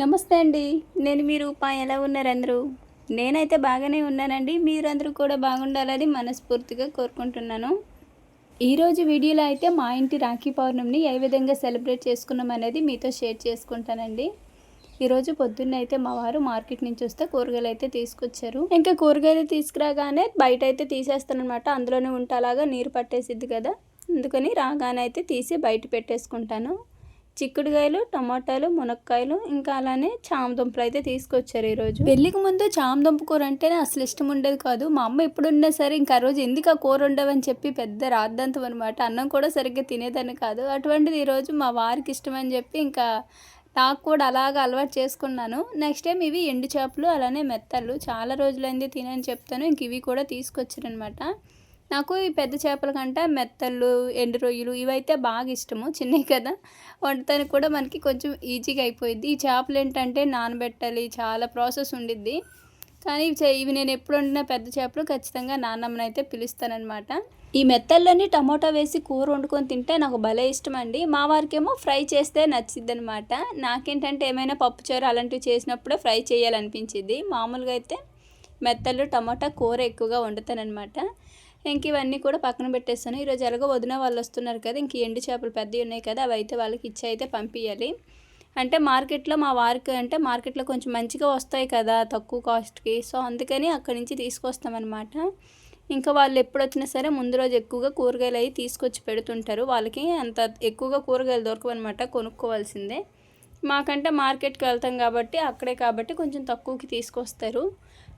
నమస్తే అండి. నేను మీ రూపా. ఎలా ఉన్నారు అందరూ నేనైతే బాగానే ఉన్నానండి. మీరందరూ కూడా బాగుండాలని మనస్ఫూర్తిగా కోరుకుంటున్నాను. ఈరోజు వీడియోలో అయితే మా ఇంటి రాఖీ పౌర్ణమిని ఏ విధంగా సెలబ్రేట్ చేసుకున్నాం అనేది మీతో షేర్ చేసుకుంటానండి. ఈరోజు పొద్దున్న అయితే మా వారు మార్కెట్ నుంచి వస్తే కూరగాయలు అయితే తీసుకొచ్చారు. ఇంకా కూరగాయలు తీసుకురాగానే బయట అయితే తీసేస్తానమాట అందులోనే ఉంటాలాగా నీరు పట్టేసిద్ది కదా. అందుకని రాగానే అయితే తీసి బయట పెట్టేసుకుంటాను. చిక్కుడుకాయలు టమాటాలు మునక్కాయలు ఇంకా అలానే చామదుంపలు అయితే తీసుకొచ్చారు ఈరోజు. పెళ్ళికి ముందు చామదుంప కూర అంటేనే అసలు ఇష్టం ఉండేది కాదు. మా అమ్మ ఎప్పుడున్నా సరే ఇంకా రోజు ఎందుకు ఆ కూర ఉండవని చెప్పి పెద్ద రాద్దంతం అనమాట అన్నం కూడా సరిగ్గా తినేదాన్ని కాదు. అటువంటిది ఈరోజు మా వారికి ఇష్టం అని చెప్పి ఇంకా నాకు కూడా అలాగ అలవాటు చేసుకున్నాను. నెక్స్ట్ టైం ఇవి ఎండు చేపలు అలానే మెత్తలు చాలా రోజులైంది తినని చెప్తాను. ఇంక ఇవి కూడా తీసుకొచ్చారనమాట నాకు ఈ పెద్ద చేపల కంటే మెత్తళ్ళు ఎండు రొయ్యలు ఇవైతే బాగా ఇష్టము చిన్నవి కదా. వండటానికి కూడా మనకి కొంచెం ఈజీగా అయిపోయింది ఈ చేపలు ఏంటంటే నానబెట్టాలి చాలా ప్రాసెస్ ఉండిద్ది. కానీ ఇవి చే- ఇవి నేను ఎప్పుడు వండిన పెద్ద చేపలు ఖచ్చితంగా నాన్నమ్మని అయితే పిలుస్తానమాట ఈ మెత్తల్లోని టమోటా వేసి కూర వండుకొని తింటే నాకు భలే ఇష్టం అండి మా వారికేమో ఫ్రై చేస్తే నచ్చిద్ది అనమాట నాకేంటంటే ఏమైనా పప్పుచారు అలాంటివి చేసినప్పుడే ఫ్రై చేయాలనిపించింది మామూలుగా అయితే మెత్తలు టమాటా కూర ఎక్కువగా వండుతానమాట ఇంక ఇవన్నీ కూడా పక్కన పెట్టేస్తాను. ఈరోజు ఎలాగో వదిన వాళ్ళు వస్తున్నారు కదా ఇంక ఎండు చేపలు పెద్దవి ఉన్నాయి కదా అవి అయితే వాళ్ళకి ఇచ్చి అయితే పంపించాలి అంటే మార్కెట్లో మా వారికి అంటే మార్కెట్లో కొంచెం మంచిగా వస్తాయి కదా తక్కువ కాస్ట్కి. సో అందుకని అక్కడి నుంచి తీసుకొస్తామన్నమాట. ఇంకా వాళ్ళు ఎప్పుడు వచ్చినా సరే ముందు రోజు ఎక్కువగా కూరగాయలు అవి తీసుకొచ్చి పెడుతుంటారు. వాళ్ళకి అంత ఎక్కువగా కూరగాయలు దొరకవన్నమాట కొనుక్కోవాల్సిందే. మాకంటే మార్కెట్కి వెళ్తాం కాబట్టి అక్కడే కాబట్టి కొంచెం తక్కువకి తీసుకొస్తారు.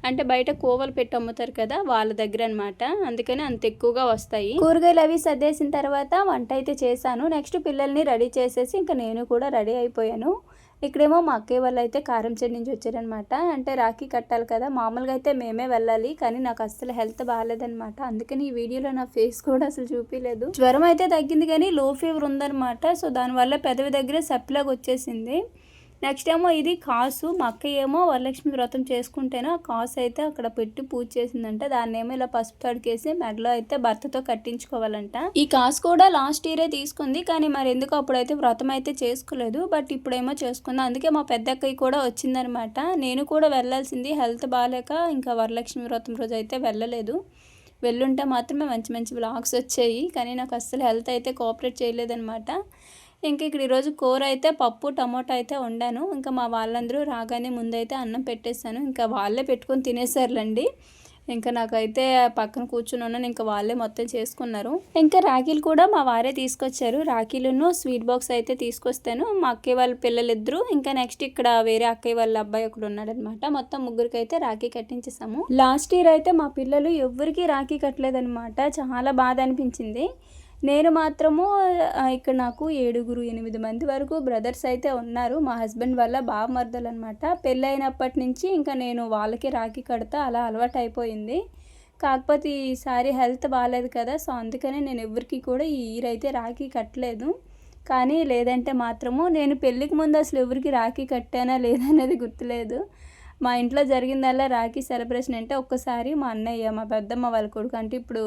అంటే బయట కోవలు పెట్టి అమ్ముతారు కదా వాళ్ళ దగ్గర అనమాట అందుకని అంత ఎక్కువగా వస్తాయి. కూరగాయలు అవి సర్దేసిన తర్వాత వంట అయితే చేశాను. నెక్స్ట్ పిల్లల్ని రెడీ చేసేసి ఇంకా నేను కూడా రెడీ అయిపోయాను. ఇక్కడేమో మా అక్కయ్య వాళ్ళు అయితే కారం చెడు నుంచి వచ్చారనమాట అంటే రాఖీ కట్టాలి కదా మామూలుగా అయితే మేమే వెళ్ళాలి కానీ నాకు అస్సలు హెల్త్ బాగాలేదనమాట అందుకని ఈ వీడియోలో నా ఫేస్ కూడా అసలు చూపించలేదు జ్వరం అయితే తగ్గింది కానీ లో ఫీవర్ ఉందనమాట సో దానివల్ల పెదవి దగ్గర సప్లాగా వచ్చేసింది. నెక్స్ట్ ఏమో ఇది కాసు. మా అక్క ఏమో వరలక్ష్మి వ్రతం చేసుకుంటేనే ఆ కాసు అయితే అక్కడ పెట్టి పూజ చేసిందంట. దాన్ని ఏమో ఇలా పసుపు తడికేసి మెడలో అయితే భర్తతో కట్టించుకోవాలంట. ఈ కాసు కూడా లాస్ట్ ఇయరే తీసుకుంది. కానీ మరి ఎందుకు అప్పుడైతే వ్రతం అయితే చేసుకోలేదు. బట్ ఇప్పుడేమో చేసుకుందాం. అందుకే మా పెద్దక్కయ్య కూడా వచ్చిందనమాట. నేను కూడా వెళ్ళాల్సింది హెల్త్ బాగాలేక ఇంకా వరలక్ష్మి వ్రతం రోజు అయితే వెళ్ళలేదు. వెళ్ళుంటే మాత్రమే మంచి మంచి బ్లాగ్స్ వచ్చాయి. కానీ నాకు అస్సలు హెల్త్ అయితే కోఆపరేట్ చేయలేదనమాట. ఇంకా ఇక్కడ ఈరోజు కూర అయితే పప్పు టమోటా అయితే వండాను. ఇంకా మా వాళ్ళందరూ రాగానే ముందైతే అన్నం పెట్టేశాను. ఇంకా వాళ్ళే పెట్టుకొని తినేసారులండి ఇంకా నాకైతే పక్కన కూర్చుని ఉన్నాను. ఇంకా వాళ్ళే మొత్తం చేసుకున్నారు. ఇంకా రాఖీలు కూడా మా వారే తీసుకొచ్చారు. రాఖీలను స్వీట్ బాక్స్ అయితే తీసుకొస్తాను. మా అక్కయ్య వాళ్ళ పిల్లలిద్దరు. ఇంకా నెక్స్ట్ ఇక్కడ వేరే అక్కయ్య వాళ్ళ అబ్బాయి ఒకడు ఉన్నాడనమాట. మొత్తం ముగ్గురికి అయితే రాఖీ కట్టించేసాము లాస్ట్ ఇయర్ అయితే మా పిల్లలు ఎవ్వరికీ రాఖీ కట్టలేదనమాట. చాలా బాధ అనిపించింది. నేను మాత్రము ఇక్కడ నాకు ఏడుగురు ఎనిమిది మంది వరకు బ్రదర్స్ అయితే ఉన్నారు. మా హస్బెండ్ వల్ల బావమర్దలు అనమాట పెళ్ళైనప్పటి నుంచి ఇంకా నేను వాళ్ళకి రాఖీ కడతా అలా అలవాటు అయిపోయింది కాకపోతే ఈసారి హెల్త్ బాగాలేదు కదా సో అందుకనే నేను ఎవరికి కూడా ఈ ఇయర్ అయితే రాఖీ కట్టలేదు. కానీ లేదంటే మాత్రము నేను పెళ్ళికి ముందు అసలు ఎవరికి రాఖీ కట్టానా లేదనేది గుర్తులేదు. మా ఇంట్లో జరిగిందల్లా రాఖీ సెలబ్రేషన్ అంటే ఒక్కసారి మా అన్నయ్య మా పెద్దమ్మ వాళ్ళ కొడుకు అంటే ఇప్పుడు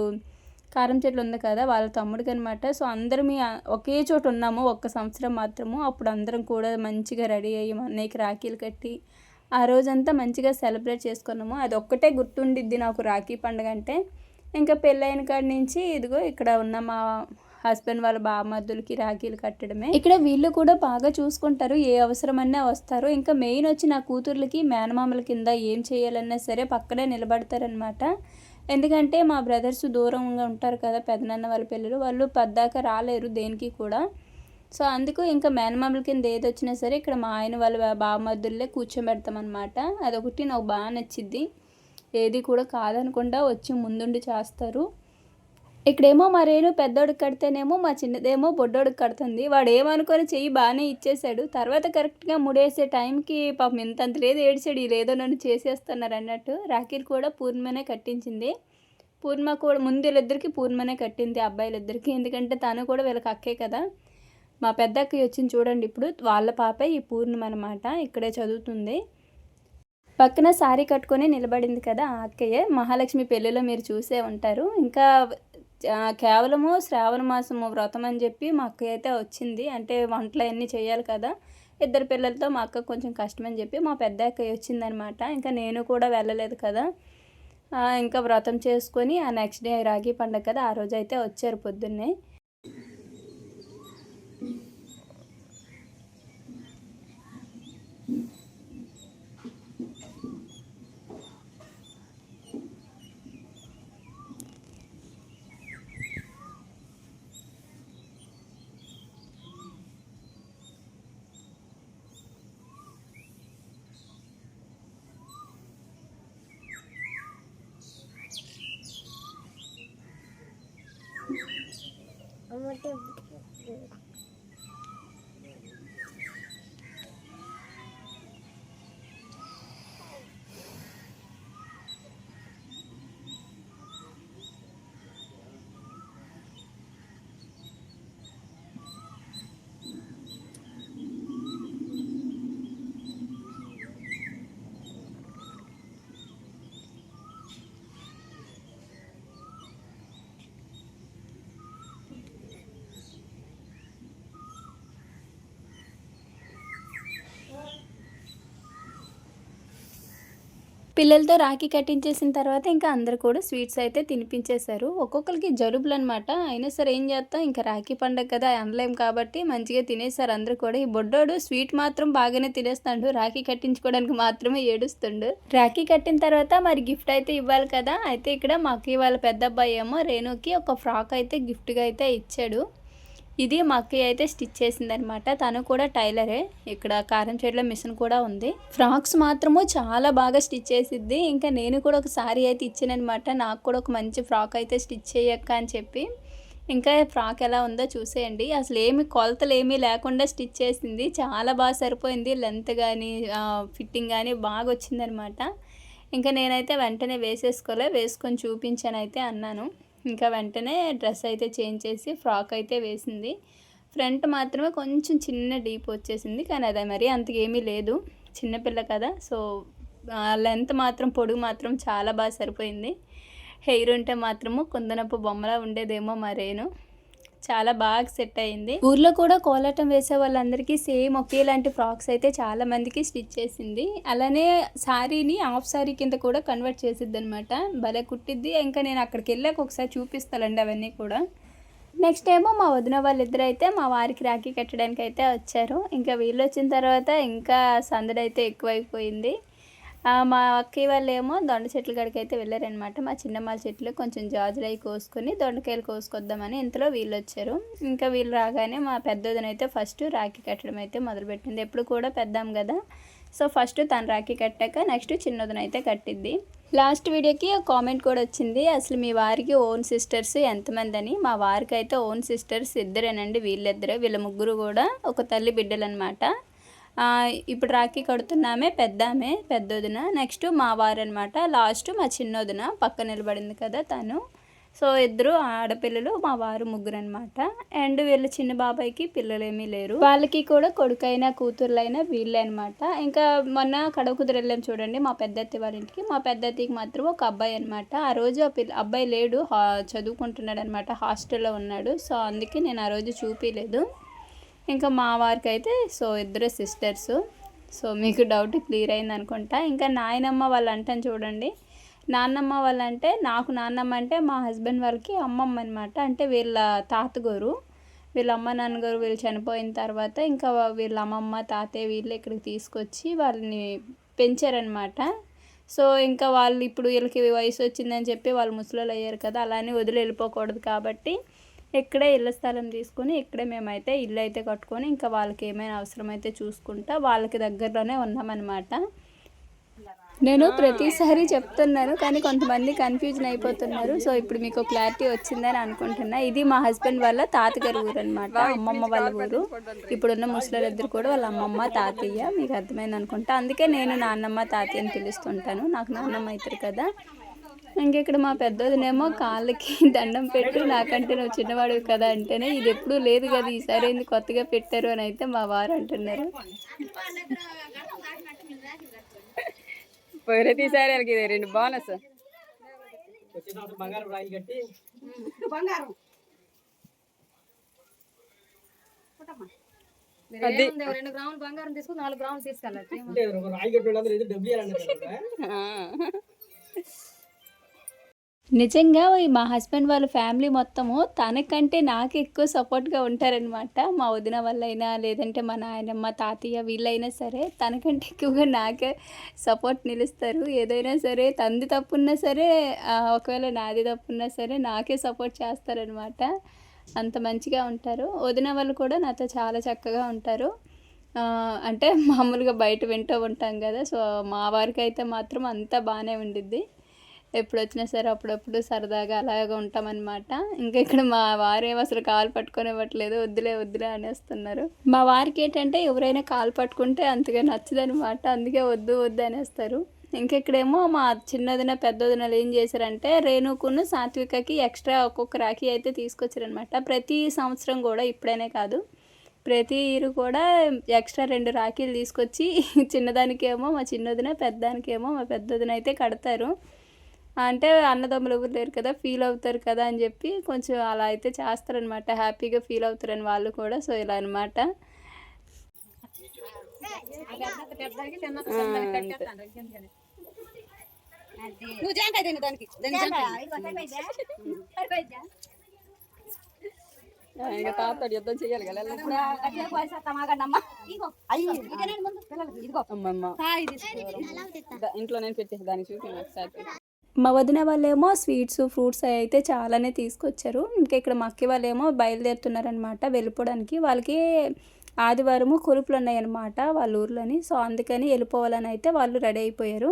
కారం చెట్లు ఉంది కదా వాళ్ళ తమ్ముడికి అనమాట సో అందరం ఒకే చోట ఉన్నాము ఒక్క సంవత్సరం మాత్రము. అప్పుడు అందరం కూడా మంచిగా రెడీ అయ్యి మా అన్నయ్యకి రాఖీలు కట్టి ఆ రోజంతా మంచిగా సెలబ్రేట్ చేసుకున్నాము. అది ఒక్కటే గుర్తుండిద్ది నాకు రాఖీ పండుగ అంటే. ఇంకా పెళ్ళైన కాడి నుంచి ఇదిగో ఇక్కడ ఉన్న మా హస్బెండ్ వాళ్ళ బామర్దులకి రాఖీలు కట్టడమే. ఇక్కడ వీళ్ళు కూడా బాగా చూసుకుంటారు ఏ అవసరమన్నా వస్తారు. ఇంకా మెయిన్ వచ్చి నా కూతుర్లకి మేనమామల కింద ఏం చేయాలన్నా సరే పక్కనే నిలబడతారనమాట ఎందుకంటే మా బ్రదర్స్ దూరంగా ఉంటారు కదా పెదనాన్న వాళ్ళ పిల్లలు వాళ్ళు పద్దాక రాలేరు దేనికి కూడా. సో అందుకు ఇంకా మేనమామల కింద ఏది వచ్చినా సరే ఇక్కడ మా ఆయన వాళ్ళ బామర్దుల్లే కూర్చోబెడతామన్నమాట. అదొకటి నాకు బాగా నచ్చిద్ది. ఏది కూడా కాదనకుండా వచ్చి ముందుండి చేస్తారు. ఇక్కడేమో మరేను పెద్దోడికి కడితేనేమో మా చిన్నదేమో బొడ్డోడికి కడుతుంది. వాడు ఏమనుకొని చెయ్యి బాగానే ఇచ్చేసాడు తర్వాత కరెక్ట్గా ముడేసే టైంకి పాపం ఇంతంత లేదు ఏడిచాడు. ఈ నన్ను చేసేస్తున్నారు అన్నట్టు రాఖీలు కూడా పూర్ణిమనే కట్టించింది. పూర్ణిమ కూడా ముందు వీళ్ళిద్దరికి పూర్ణిమనే కట్టింది అబ్బాయిలిద్దరికి. ఎందుకంటే తను కూడా వీళ్ళకి అక్కే కదా. మా పెద్ద అక్కయ్య వచ్చింది చూడండి ఇప్పుడు. వాళ్ళ పాపే ఈ పూర్ణిమ అనమాట ఇక్కడే చదువుతుంది. పక్కన శారీ కట్టుకొని నిలబడింది కదా ఆ అక్కయ్య. మహాలక్ష్మి పెళ్ళిలో మీరు చూసే ఉంటారు. ఇంకా కేవలము శ్రావణ మాసము వ్రతం అని చెప్పి మా అక్క అయితే వచ్చింది. అంటే వంటలు అన్నీ చేయాలి కదా. ఇద్దరు పిల్లలతో మా అక్క కొంచెం కష్టమని చెప్పి మా పెద్ద అక్క వచ్చిందనమాట. ఇంకా నేను కూడా వెళ్ళలేదు కదా. ఇంకా వ్రతం చేసుకొని ఆ నెక్స్ట్ డే రాగి పండగ కదా ఆ రోజు అయితే వచ్చారు పొద్దున్నే. 不对。పిల్లలతో రాఖీ కట్టించేసిన తర్వాత ఇంకా అందరు కూడా స్వీట్స్ అయితే తినిపించేశారు. ఒక్కొక్కరికి జలుబులు అనమాట అయినా సరే ఏం చేస్తాం? ఇంకా రాఖీ పండగ కదా అనలేం కాబట్టి మంచిగా తినేశారు అందరూ కూడా. ఈ బొడ్డోడు స్వీట్ మాత్రం బాగానే తినేస్తాడు. రాఖీ కట్టించుకోవడానికి మాత్రమే ఏడుస్తుండు. రాఖీ కట్టిన తర్వాత మరి గిఫ్ట్ అయితే ఇవ్వాలి కదా. అయితే ఇక్కడ మాకు వాళ్ళ పెద్ద అబ్బాయి ఏమో రేణుకి ఒక ఫ్రాక్ అయితే గిఫ్ట్గా అయితే ఇచ్చాడు. ఇది మా అక్కయ్య అయితే స్టిచ్ చేసిందనమాట తను కూడా టైలరే. ఇక్కడ కారం చెట్ల మిషన్ కూడా ఉంది. ఫ్రాక్స్ మాత్రము చాలా బాగా స్టిచ్ చేసిద్ది. ఇంకా నేను కూడా ఒక సారీ అయితే ఇచ్చానమాట నాకు కూడా ఒక మంచి ఫ్రాక్ అయితే స్టిచ్ చేయక్క అని చెప్పి. ఇంకా ఫ్రాక్ ఎలా ఉందో చూసేయండి. అసలు ఏమి కొలతలు ఏమీ లేకుండా స్టిచ్ చేసింది. చాలా బాగా సరిపోయింది. లెంత్ కానీ ఫిట్టింగ్ కానీ బాగా వచ్చిందనమాట ఇంకా నేనైతే వెంటనే వేసేసుకోలే. వేసుకొని చూపించానైతే అయితే అన్నాను. ఇంకా వెంటనే డ్రెస్ అయితే చేంజ్ చేసి ఫ్రాక్ అయితే వేసింది. ఫ్రంట్ మాత్రమే కొంచెం చిన్న డీప్ వచ్చేసింది కానీ అదే మరి అంతకేమీ లేదు. చిన్నపిల్ల కదా సో లెంత్ మాత్రం పొడుగు మాత్రం చాలా బాగా సరిపోయింది. హెయిర్ ఉంటే మాత్రము కుందనపు బొమ్మలా ఉండేదేమో మరేను. చాలా బాగా సెట్ అయింది. ఊర్లో కూడా కోలాటం వేసే వాళ్ళందరికీ సేమ్ ఒకేలాంటి ఫ్రాక్స్ అయితే చాలా మందికి స్టిచ్ చేసింది. అలానే శారీని హాఫ్ శారీ కింద కూడా కన్వర్ట్ చేసిద్ది అనమాట భలే కుట్టిద్ది. ఇంకా నేను అక్కడికి వెళ్ళాక ఒకసారి చూపిస్తానండి అవన్నీ కూడా. నెక్స్ట్ ఏమో మా వదిన వాళ్ళిద్దరు అయితే మా వారికి రాఖీ కట్టడానికి అయితే వచ్చారు. ఇంకా వీళ్ళు వచ్చిన తర్వాత ఇంకా సందడి అయితే ఎక్కువైపోయింది. మా అక్కయ్య వాళ్ళు ఏమో దొండ చెట్ల కాడికి అయితే వెళ్ళారనమాట మా చిన్నమ్మాల చెట్లు కొంచెం జాజులు అవి కోసుకొని దొండకాయలు కోసుకొద్దామని ఇంతలో వీళ్ళు వచ్చారు ఇంకా వీళ్ళు రాగానే మా పెద్దదనైతే ఫస్ట్ రాఖీ కట్టడం అయితే మొదలుపెట్టింది. ఎప్పుడు కూడా పెద్దాం కదా. సో ఫస్ట్ తను రాఖీ కట్టాక నెక్స్ట్ చిన్నదనైతే కట్టిద్ది. లాస్ట్ వీడియోకి ఒక కామెంట్ కూడా వచ్చింది. అసలు మీ వారికి ఓన్ సిస్టర్స్ ఎంతమంది అని మా వారికి అయితే ఓన్ సిస్టర్స్ ఇద్దరేనండి వీళ్ళిద్దరే. వీళ్ళ ముగ్గురు కూడా ఒక తల్లి బిడ్డలు అనమాట ఇప్పుడు రాఖీ కడుతున్నామే పెద్దామే పెద్దొదిన. నెక్స్ట్ మా వారనమాట లాస్ట్ మా చిన్నొదిన. పక్క నిలబడింది కదా తను. సో ఇద్దరు ఆడపిల్లలు మా వారు ముగ్గురు అనమాట అండ్ వీళ్ళ చిన్న బాబాయ్కి పిల్లలేమీ లేరు. వాళ్ళకి కూడా కొడుకైనా కూతుర్లైనా వీళ్ళే అనమాట ఇంకా మొన్న కడవకుదురు వెళ్ళాం చూడండి మా పెద్దత్తి వాళ్ళ ఇంటికి. మా పెద్దత్తికి మాత్రం ఒక అబ్బాయి అనమాట ఆ రోజు ఆ పిల్ల అబ్బాయి లేడు హా- చదువుకుంటున్నాడు అనమాట హాస్టల్లో ఉన్నాడు. సో అందుకే నేను ఆ రోజు చూపించలేదు ఇంకా మా వారికి అయితే సో ఇద్దరు సిస్టర్స్ సో మీకు డౌట్ క్లియర్ అయింది అనుకుంటా. ఇంకా నాయనమ్మ వాళ్ళు అంటాను చూడండి. నాన్నమ్మ వాళ్ళంటే నాకు నాన్నమ్మ అంటే మా హస్బెండ్ వాళ్ళకి అమ్మమ్మ అనమాట అంటే వీళ్ళ తాతగారు వీళ్ళ అమ్మ నాన్నగారు వీళ్ళు చనిపోయిన తర్వాత ఇంకా వీళ్ళ అమ్మమ్మ తాతయ్య వీళ్ళు ఇక్కడికి తీసుకొచ్చి వాళ్ళని పెంచారనమాట సో ఇంకా వాళ్ళు ఇప్పుడు వీళ్ళకి వయసు వచ్చిందని చెప్పి వాళ్ళు ముసలోళ్ళు అయ్యారు కదా అలానే వదిలి వెళ్ళిపోకూడదు కాబట్టి ఇక్కడే ఇళ్ళ స్థలం తీసుకొని ఇక్కడే మేమైతే ఇల్లు అయితే కట్టుకొని ఇంకా వాళ్ళకి ఏమైనా అవసరమైతే చూసుకుంటా వాళ్ళకి దగ్గరలోనే ఉన్నామన్నమాట. నేను ప్రతిసారి చెప్తున్నాను కానీ కొంతమంది కన్ఫ్యూజన్ అయిపోతున్నారు. సో ఇప్పుడు మీకు క్లారిటీ వచ్చిందని అనుకుంటున్నా. ఇది మా హస్బెండ్ వాళ్ళ తాతగారి ఊరు అనమాట అమ్మమ్మ వాళ్ళ ఊరు. ఇప్పుడున్న ముసలిద్దరు కూడా వాళ్ళ అమ్మమ్మ తాతయ్య మీకు అర్థమైంది అనుకుంటా. అందుకే నేను నాన్నమ్మ తాతయ్య అని పిలుస్తుంటాను. నాకు నాన్నమ్మ అవుతారు కదా. ఇంక ఇక్కడ మా పెద్దదినేమో కాళ్ళకి దండం పెట్టు నాకంటే నువ్వు చిన్నవాడివి కదా అంటేనే ఇది ఎప్పుడూ లేదు కదా ఈసారి ఏంది కొత్తగా పెట్టారు అని అయితే మా వారు అంటున్నారు. ప్రతిసారి వాళ్ళకి రెండు బోనస్ బంగారం రాయి కట్టి అది రెండు గ్రాములు బంగారం తీసుకుని నాలుగు గ్రాములు తీసుకెళ్ళచ్చు నిజంగా ఈ మా హస్బెండ్ వాళ్ళ ఫ్యామిలీ మొత్తము తనకంటే నాకు ఎక్కువ సపోర్ట్గా ఉంటారనమాట మా వదిన వాళ్ళైనా లేదంటే మా నాయనమ్మ తాతయ్య వీళ్ళైనా సరే తనకంటే ఎక్కువగా నాకే సపోర్ట్ నిలుస్తారు. ఏదైనా సరే తంది తప్పున్నా సరే ఒకవేళ నాది తప్పున్నా సరే నాకే సపోర్ట్ చేస్తారనమాట అంత మంచిగా ఉంటారు. వదిన వాళ్ళు కూడా నాతో చాలా చక్కగా ఉంటారు. అంటే మామూలుగా బయట వింటూ ఉంటాం కదా సో మా వారికి అయితే మాత్రం అంతా బాగానే ఉండిద్ది. ఎప్పుడు వచ్చినా సరే అప్పుడప్పుడు సరదాగా అలాగే ఉంటామన్నమాట. ఇంకా ఇక్కడ మా వారేమో అసలు కాలు పట్టుకొని ఇవ్వట్లేదు వద్దులే వద్దులే అనేస్తున్నారు. మా వారికి ఏంటంటే ఎవరైనా కాలు పట్టుకుంటే అంతగా నచ్చదనమాట అందుకే వద్దు వద్దు అనేస్తారు. ఇంకా ఇక్కడేమో మా చిన్నదిన పెద్దదినలు ఏం చేశారంటే రేణుకును సాత్వికకి ఎక్స్ట్రా ఒక్కొక్క రాఖీ అయితే తీసుకొచ్చారనమాట ప్రతి సంవత్సరం కూడా ఇప్పుడైనే కాదు. ప్రతి ఇయర్ కూడా ఎక్స్ట్రా రెండు రాఖీలు తీసుకొచ్చి చిన్నదానికేమో మా చిన్నదిన పెద్దదానికేమో మా పెద్దదిన అయితే కడతారు. అంటే అన్నదమ్ములు ఎవరు లేరు కదా ఫీల్ అవుతారు కదా అని చెప్పి కొంచెం అలా అయితే చేస్తారనమాట హ్యాపీగా ఫీల్ అవుతారని వాళ్ళు కూడా సో ఇలా అనమాట ఇంకా యుద్ధం చేయాలి కదా ఇంట్లో నేను పెట్టేసి దాన్ని చూపి ఒకసారి. మా వదిన వాళ్ళేమో స్వీట్స్ ఫ్రూట్స్ అవి అయితే చాలానే తీసుకొచ్చారు. ఇంకా ఇక్కడ మా అక్క వాళ్ళేమో బయలుదేరుతున్నారనమాట వెళ్ళిపోవడానికి. వాళ్ళకి ఆదివారము కొలుపులు ఉన్నాయన్నమాట వాళ్ళ ఊర్లోని. సో అందుకని వెళ్ళిపోవాలని అయితే వాళ్ళు రెడీ అయిపోయారు.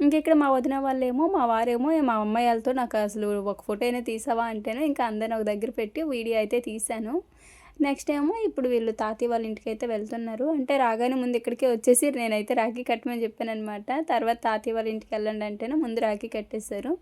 ఇంకా ఇక్కడ మా వదిన వాళ్ళేమో మా వారేమో మా అమ్మాయి వాళ్ళతో నాకు అసలు ఒక ఫోటో అయినా తీసావా అంటేనే ఇంకా అందరిని ఒక దగ్గర పెట్టి వీడియో అయితే తీశాను. నెక్స్ట్ ఏమో ఇప్పుడు వీళ్ళు తాతయ్య వాళ్ళ ఇంటికి అయితే వెళ్తున్నారు. అంటే రాగానే ముందు ఇక్కడికే వచ్చేసి నేనైతే రాఖీ కట్టమని చెప్పాను అనమాట తర్వాత తాతయ్య వాళ్ళ ఇంటికి వెళ్ళండి అంటేనే ముందు రాఖీ కట్టేశారు.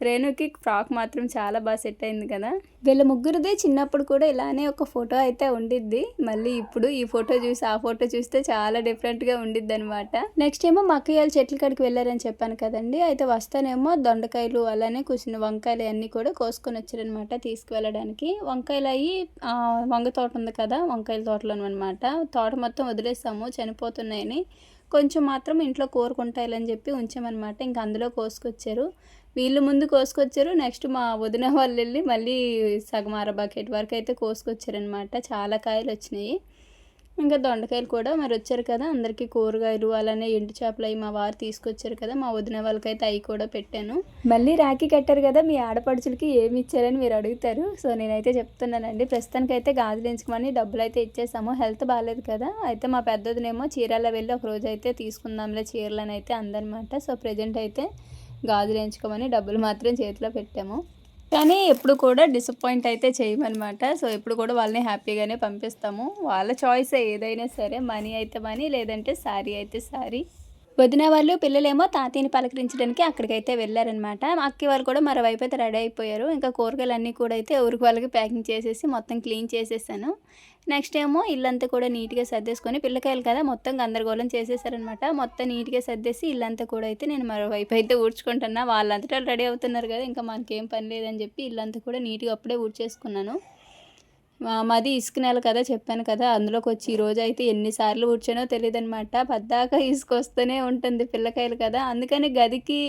రేణుకి ఫ్రాక్ మాత్రం చాలా బాగా సెట్ అయింది కదా. వీళ్ళ ముగ్గురిది చిన్నప్పుడు కూడా ఇలానే ఒక ఫోటో అయితే ఉండిద్ది. మళ్ళీ ఇప్పుడు ఈ ఫోటో చూసి ఆ ఫోటో చూస్తే చాలా డిఫరెంట్గా ఉండిద్ది అనమాట నెక్స్ట్ ఏమో మా అక్కయ్య చెట్ల కాడికి వెళ్ళారని చెప్పాను కదండి. అయితే వస్తానేమో దొండకాయలు అలానే కూసిన వంకాయలు అన్నీ కూడా కోసుకొని వచ్చారనమాట తీసుకువెళ్ళడానికి. వంకాయలు అయ్యి ఆ, వంగ తోట ఉంది కదా వంకాయల తోటలో అనమాట తోట మొత్తం వదిలేసాము చనిపోతున్నాయని. కొంచెం మాత్రం ఇంట్లో కోరుకుంటాయని చెప్పి ఉంచామన్నమాట. ఇంకా అందులో కోసుకొచ్చారు. వీళ్ళు ముందు కోసుకొచ్చారు. నెక్స్ట్ మా వదిన వాళ్ళు వెళ్ళి మళ్ళీ సగమార బకెట్ వరకు అయితే కోసుకొచ్చారనమాట చాలా కాయలు వచ్చినాయి. ఇంకా దొండకాయలు కూడా మరి వచ్చారు కదా. అందరికీ కూరగాయలు అలానే ఎండు చేపలు అవి మా వారు తీసుకొచ్చారు కదా. మా వదిన వాళ్ళకైతే అవి కూడా పెట్టాను. మళ్ళీ రాఖీ కట్టారు కదా. మీ ఆడపడుచులకి ఏమి ఇచ్చారని మీరు అడుగుతారు. సో నేనైతే చెప్తున్నానండి. ప్రస్తుతానికి అయితే గాజులు ఎంచుకోమని డబ్బులు అయితే ఇచ్చేసాము. హెల్త్ బాగాలేదు కదా. అయితే మా పెద్దదినేమో చీరాల వెళ్ళి ఒక రోజు అయితే తీసుకుందాంలే చీరలని అయితే అందనమాట సో ప్రజెంట్ అయితే గాజులు ఎంచుకోమని డబ్బులు మాత్రం చేతిలో పెట్టాము. కానీ ఎప్పుడు కూడా డిసప్పాయింట్ అయితే చేయమన్నమాట. సో ఎప్పుడు కూడా వాళ్ళని హ్యాపీగానే పంపిస్తాము. వాళ్ళ చాయిస్ ఏదైనా సరే మనీ అయితే మనీ లేదంటే శారీ అయితే శారీ వదిన వాళ్ళు పిల్లలేమో తాతయ్యని పలకరించడానికి అక్కడికైతే వెళ్ళారనమాట అక్కి వాళ్ళు కూడా మరోవైపు అయితే రెడీ అయిపోయారు. ఇంకా కూరగాయలు అన్నీ కూడా అయితే ఊరికి వాళ్ళకి ప్యాకింగ్ చేసేసి మొత్తం క్లీన్ చేసేసాను. నెక్స్ట్ ఏమో ఇల్లంతా కూడా నీట్గా సర్దేసుకొని పిల్లకాయలు కదా మొత్తం గందరగోళం చేసేసారనమాట మొత్తం నీట్గా సర్దేసి ఇల్లంతా కూడా అయితే నేను మరోవైపు అయితే ఊడ్చుకుంటున్నా. వాళ్ళంతటా రెడీ అవుతున్నారు కదా ఇంకా మనకేం పని లేదని చెప్పి ఇల్లంతా కూడా నీట్గా అప్పుడే ఊడ్చేసుకున్నాను. మాది ఇసుక నెల కదా చెప్పాను కదా. అందులోకి వచ్చి ఈరోజు అయితే ఎన్నిసార్లు కూర్చోనో తెలియదు అనమాట పద్దాక ఇసుక వస్తూనే ఉంటుంది పిల్లకాయలు కదా. అందుకని గదికి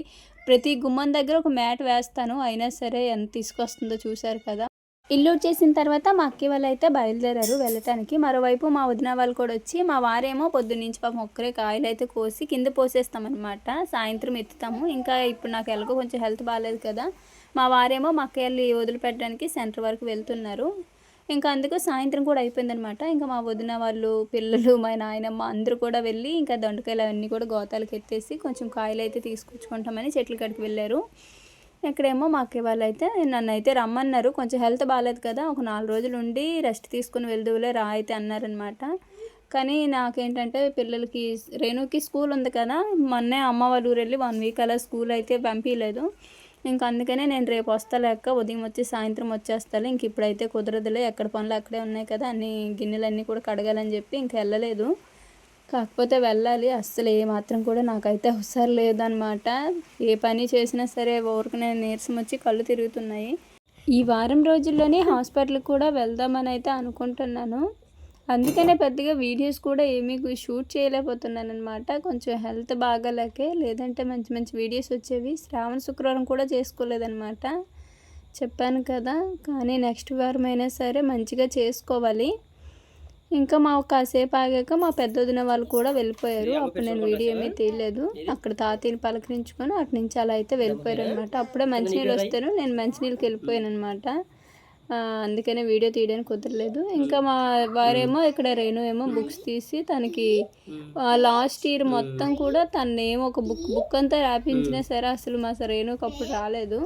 ప్రతి గుమ్మం దగ్గర ఒక మ్యాట్ వేస్తాను. అయినా సరే ఎంత తీసుకొస్తుందో చూశారు కదా. ఇల్లు చేసిన తర్వాత మా అక్కి వాళ్ళు అయితే బయలుదేరారు వెళ్ళటానికి. మరోవైపు మా వదిన వాళ్ళు కూడా వచ్చి మా వారేమో పొద్దున్నుంచి పాపం ఒక్కరే కాయలు అయితే కోసి కింద పోసేస్తామన్నమాట. సాయంత్రం ఎత్తుతాము. ఇంకా ఇప్పుడు నాకు ఎలాగో కొంచెం హెల్త్ బాగాలేదు కదా. మా వారేమో మా అక్కయ్యల్ని వదిలిపెట్టడానికి సెంటర్ వరకు వెళ్తున్నారు. ఇంకా అందుకు సాయంత్రం కూడా అయిపోయిందనమాట ఇంకా మా వదిన వాళ్ళు పిల్లలు మా నాయనమ్మ అందరూ కూడా వెళ్ళి ఇంకా దొండకాయలు అవన్నీ కూడా గోతాలకు ఎత్తేసి కొంచెం కాయలు అయితే తీసుకొచ్చుకుంటామని చెట్ల కాడికి వెళ్ళారు. ఇక్కడేమో మా అక్కయ్య వాళ్ళు అయితే నన్ను అయితే రమ్మన్నారు. కొంచెం హెల్త్ బాగాలేదు కదా ఒక నాలుగు రోజులు ఉండి రెస్ట్ తీసుకుని వెళ్దువులే రా అయితే అన్నారనమాట కానీ నాకేంటంటే పిల్లలకి రేణుకి స్కూల్ ఉంది కదా మొన్నే అమ్మ వాళ్ళ ఊరు వెళ్ళి వన్ వీక్ అలా స్కూల్ అయితే పంపించలేదు ఇంక అందుకనే నేను రేపు వస్తా లేక ఉదయం వచ్చి సాయంత్రం వచ్చేస్తాను ఇంక ఇప్పుడైతే కుదరదులే. ఎక్కడ పనులు అక్కడే ఉన్నాయి కదా. అన్ని గిన్నెలన్నీ కూడా కడగాలని చెప్పి ఇంక వెళ్ళలేదు. కాకపోతే వెళ్ళాలి. అస్సలు ఏ మాత్రం కూడా నాకైతే అవసరం లేదనమాట ఏ పని చేసినా సరే ఊరికి నేను నీరసం వచ్చి కళ్ళు తిరుగుతున్నాయి. ఈ వారం రోజుల్లోనే హాస్పిటల్కి కూడా వెళ్దామని అయితే అనుకుంటున్నాను. అందుకనే పెద్దగా వీడియోస్ కూడా ఏమీ షూట్ చేయలేకపోతున్నాను అనమాట కొంచెం హెల్త్ బాగాలేకే లేదంటే మంచి మంచి వీడియోస్ వచ్చేవి. శ్రావణ శుక్రవారం కూడా చేసుకోలేదనమాట చెప్పాను కదా కానీ నెక్స్ట్ వారం అయినా సరే మంచిగా చేసుకోవాలి. ఇంకా మా కాసేపు ఆగాక మా పెద్ద వదిన వాళ్ళు కూడా వెళ్ళిపోయారు. అప్పుడు నేను వీడియో ఏమీ తీయలేదు. అక్కడ తాతయ్యని పలకరించుకొని అటు నుంచి అలా అయితే వెళ్ళిపోయారు అనమాట అప్పుడే మంచినీళ్ళు వస్తాను నేను మంచినీళ్ళకి వెళ్ళిపోయాను అనమాట అందుకనే వీడియో తీయడానికి కుదరలేదు. ఇంకా మా వారేమో ఇక్కడ రేణు ఏమో బుక్స్ తీసి తనకి లాస్ట్ ఇయర్ మొత్తం కూడా తన నేమ్ ఒక బుక్ బుక్ అంతా రాపించినా సరే అసలు మా రేణుకి అప్పుడు రాలేదు.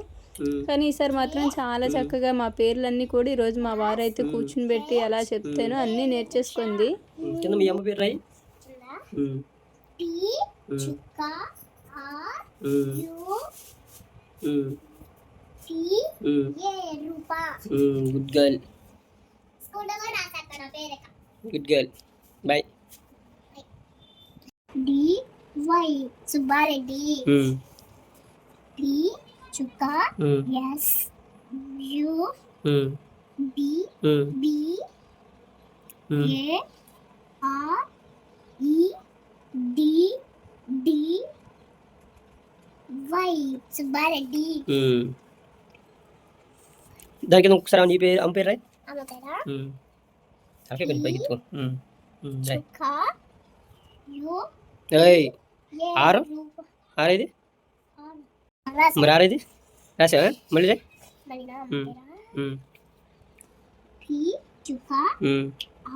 కానీ ఈసారి మాత్రం చాలా చక్కగా మా పేర్లన్నీ కూడా ఈరోజు మా వారైతే కూర్చుని పెట్టి ఎలా చెప్తానో అన్నీ నేర్చేసుకుంది. చుక్క good girl. Good girl. Bye D Y Subbareddy. T చుక్క. S U. B. B. A R E D D Y Subbareddy. దాని కింద ఒకసారి నీ పేరు అమ్మ పేరు రాయి. తలకాయ కొంచెం పైకి ఎత్తుకో ఉమ్. ఉమ్. రాయి చుక్క యు ఏయ్ ఏ ఆరు? ఆరేది రాస మరి ఆరేది రాసావా మళ్ళీ రాయి.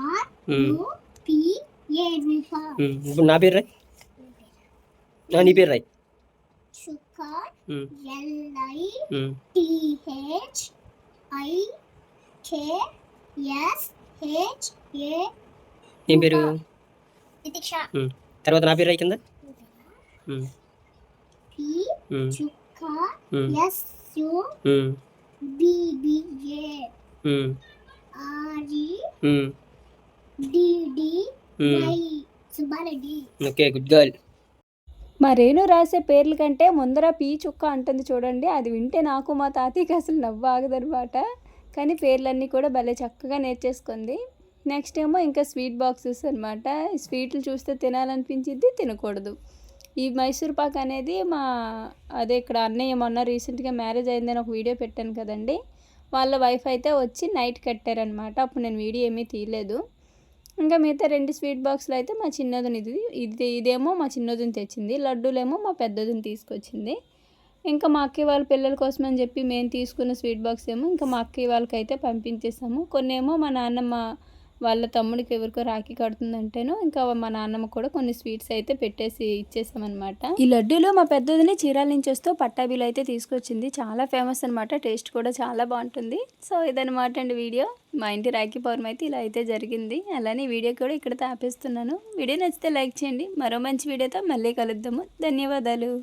ఆర్. ఇప్పుడు నా పేరు రాయి నీ పేరు రాయి I K S H A ఏం పేరు. తర్వాత నా పేరు రాయి కింద ఉమ్. పి. చుక్క. S U. B B A. R E. D D. Y Subbareddy okay good girl మా రేణు రాసే పేర్ల కంటే ముందర పీ చుక్క అంటుంది చూడండి. అది వింటే నాకు మా తాతయ్యకి అసలు నవ్వు ఆగదనమాట కానీ పేర్లన్నీ కూడా భలే చక్కగా నేర్చేసుకుంది. నెక్స్ట్ ఏమో ఇంకా స్వీట్ బాక్సెస్ అనమాట స్వీట్లు చూస్తే తినాలనిపించింది తినకూడదు. ఈ మైసూర్ పాక్ అనేది మా అదే ఇక్కడ అన్నయ్య మొన్న రీసెంట్గా మ్యారేజ్ అయిందని ఒక వీడియో పెట్టాను కదండి. వాళ్ళ వైఫ్ అయితే వచ్చి నైట్ కట్టారనమాట అప్పుడు నేను వీడియో ఏమీ తీయలేదు. ఇంకా మిగతా రెండు స్వీట్ బాక్స్లు అయితే మా చిన్నదిని ఇది. ఇది ఇదేమో మా చిన్నదిని తెచ్చింది. లడ్డూలేమో మా పెద్దదిని తీసుకొచ్చింది. ఇంకా మా అక్కయ్య వాళ్ళ పిల్లల కోసం అని చెప్పి మేము తీసుకున్న స్వీట్ బాక్స్ ఏమో ఇంకా మా అక్కయ్య వాళ్ళకైతే పంపించేసాము. కొన్ని ఏమో మా నాన్నమ్మ వాళ్ళ తమ్ముడికి ఎవరికో రాఖీ కడుతుందంటేనో ఇంకా మా నాన్నమ్మ కూడా కొన్ని స్వీట్స్ అయితే పెట్టేసి ఇచ్చేసామన్నమాట. ఈ లడ్డూలు మా పెద్దదిని చీరాల నుంచి వస్తూ పట్టాబీలు అయితే తీసుకొచ్చింది. చాలా ఫేమస్ అనమాట టేస్ట్ కూడా చాలా బాగుంటుంది. సో ఇదనమాట అండి వీడియో. మా ఇంటి రాఖీ పౌర్ణమి అయితే ఇలా అయితే జరిగింది. అలానే వీడియో కూడా ఇక్కడ ఆపేస్తున్నాను. వీడియో నచ్చితే లైక్ చేయండి. మరో మంచి వీడియోతో మళ్ళీ కలుద్దాము. ధన్యవాదాలు.